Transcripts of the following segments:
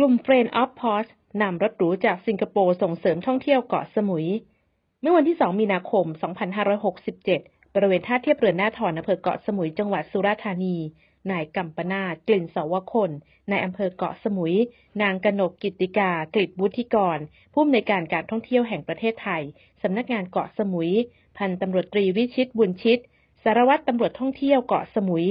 กลุ่ม Friend of p o s นำรถหรูจากสิงคโปร์ส่งเสริมท่องเที่ยวเกาะสมุย เมื่อวันที่ 2 มีนาคม 2567 บริเวณท่าเทียบเรือหน้าถอนอำเภอเกาะสมุยจังหวัดสุราษฎร์ธานี นายกัมปนาตกลิ่นสวคนนายอำเภอเกาะสมุย นางกนกกิติกากฤษวุฒิกร ผู้อำนวยการการท่องเที่ยวแห่งประเทศไทย สำนักงานเกาะสมุย พันตำรวจตรีวิชิตบุญชิต สารวัตรตำรวจท่องเที่ยวเกาะสมุย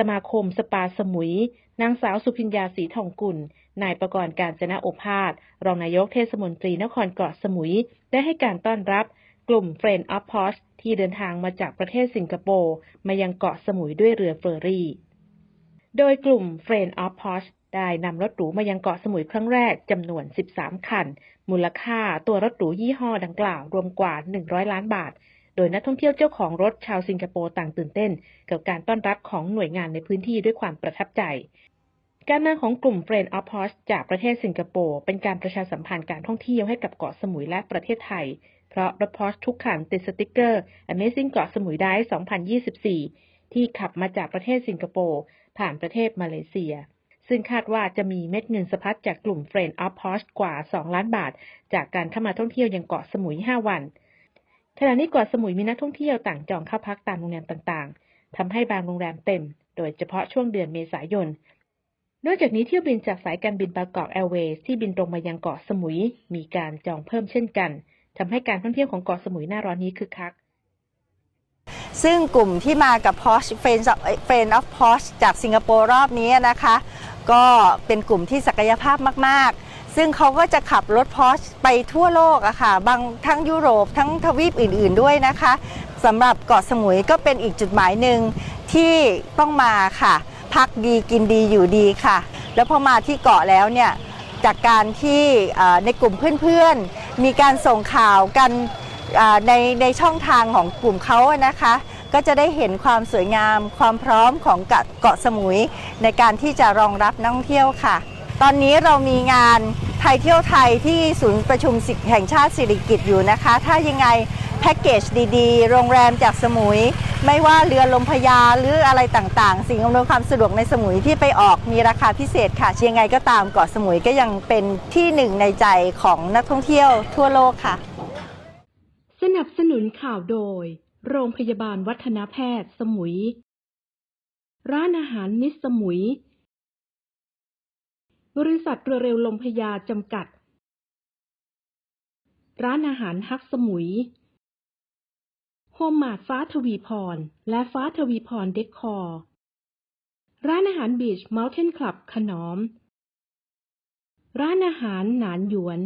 สมาคมสปาสมุย นางสาวสุพิญญาศรีทองกุล นายประกรณ์การจนะโอภาส รองนายกเทศมนตรีนครเกาะสมุย ได้ให้การต้อนรับกลุ่ม Friend of p o s ที่เดินทางมาจากประเทศสิงคโปร์ มายังเกาะสมุยด้วยเรือเฟอร์รี่ โดยกลุ่ม Friend of p o s ได้นำรถหรูมายังเกาะสมุยครั้งแรกจำนวน 13 คัน มูลค่าตัวรถหรูยี่ห้อดังกล่าวรวมกว่า 100 ล้านบาท ดยนักท่องเที่ยวเจ้าของรถชาวสิงคโปร์ต่างตื่นเต้น กับการต้อนรับของหน่วยงานในพื้นที่ด้วยความประทับใจ การมาของกลุ่ม Friend of p o s จากประเทศสิงคโปร์เป็นการประชาสัมพันธ์การท่องเที่ยวให้กับเกาะสมุยและประเทศไทย เพราะรถพอสทุกคันติดสติกเกอร์ Amazing เกาะสมุยได้ 2024 ที่ขับมาจากประเทศสิงคโปร์ผ่านประเทศมาเลเซียซึ่งคาดว่าจะมีเม็ดเงินสะพัดจากกลุ่ม Friend of p o s กว่า 2 ล้านบาท จากการเข้ามาท่องเที่ยวยังเกาะสมุย 5 วัน ขณะนี้เกาะสมุยมีนักท่องเที่ยวต่างจองเข้าพักตามโรงแรมต่างๆทำให้บางโรงแรมเต็ม โดยเฉพาะช่วงเดือนเมษายน นอกจากนี้เที่ยวบินจากสายการบินบางกอกแอร์เวย์ที่บินตรงมายังเกาะสมุย มีการจองเพิ่มเช่นกันทำให้การท่องเที่ยวของเกาะสมุยหน้าร้อนนี้คึกคักซึ่งกลุ่มที่มากับ Porsche Friends of, Friend of Porsche จากสิงคโปร์รอบนี้นะคะ ก็เป็นกลุ่มที่ศักยภาพมาก ๆ ซึ่งเขาก็จะขับรถ Porsche ไปทั่วโลกอะค่ะ บางทั้งยุโรปทั้งทวีปอื่น ๆด้วยนะคะสำหรับเกาะสมุยก็เป็นอีกจุดหมายหนึ่งที่ต้องมาค่ะ พักดีกินดีอยู่ดีค่ะ แล้วพอมาที่เกาะแล้วเนี่ยจากการที่ในกลุ่มเพื่อนๆ มีการส่งข่าวกันในในช่องทางของกลุ่มเขานะคะ ก็จะได้เห็นความสวยงามความพร้อมของเกาะสมุย ในการที่จะรองรับนักท่องเที่ยวค่ะ ตอนนี้เรามีงานไทยเที่ยวไทยที่ศูนย์ประชุมแห่งชาติสิริกิติ์อยู่นะคะ ถ้ายังไงแพ็กเกจดีๆ โรงแรมจากสมุย ไม่ว่าเรือลมพยาหรืออะไรต่างๆ สิ่งอำนวยความสะดวกในสมุยที่ไปออกมีราคาพิเศษค่ะ ยังไงก็ตามเกาะสมุยก็ยังเป็นที่หนึ่งในใจของนักท่องเที่ยวทั่วโลกค่ะ สนับสนุนข่าวโดย โรงพยาบาลวัฒนแพทย์สมุย ร้านอาหารมิสสมุย บริษัทเรือเร็วลมพยาจำกัด ร้านอาหารฮักสมุย โฮมมาดฟ้าทวีพร และฟ้าทวีพรเดคคอร์ร้านอาหารบีชเมลเทนคลับขนอม ร้านอาหารหนานหยวน